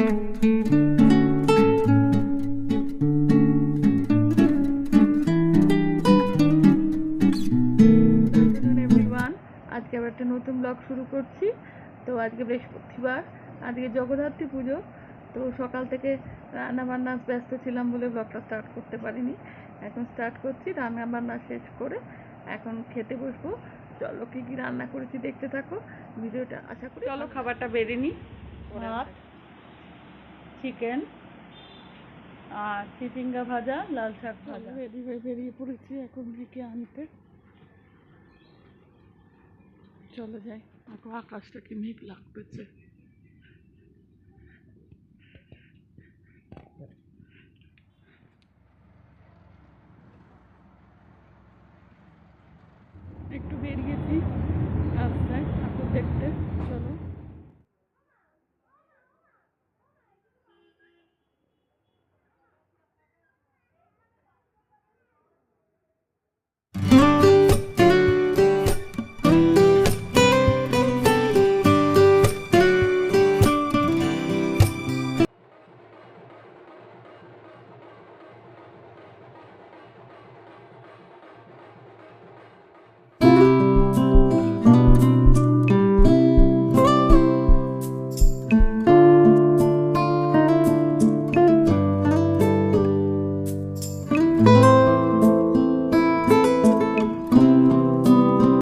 আজকে আবার একটা নতুন ব্লগ শুরু করছি। তো আজকে বৃহস্পতিবার। আজকে জগদ্ধাত্রী পুজো। তো সকাল থেকে রান্না বান্না ব্যস্ত ছিলাম বলে ব্লগটা স্টার্ট করতে পারিনি। এখন স্টার্ট করছি রান্না বান্না শেষ করে এখন খেতে বসবো। চলো কি কি রান্না করেছি দেখতে থাকো। ভিডিওটা আশা করি চলো খাবারটা বেড়ে নিই। ভাত চিকেন, আর চিচিঙ্গা ভাজা, লাল শাক ভাজা। রেডি হয়ে বেরিয়ে পড়েছি এখন থেকে আনতে। চলে যাই এখন আকাশটা কি মেঘ লাগতেছে। একটু বেরিয়েছি।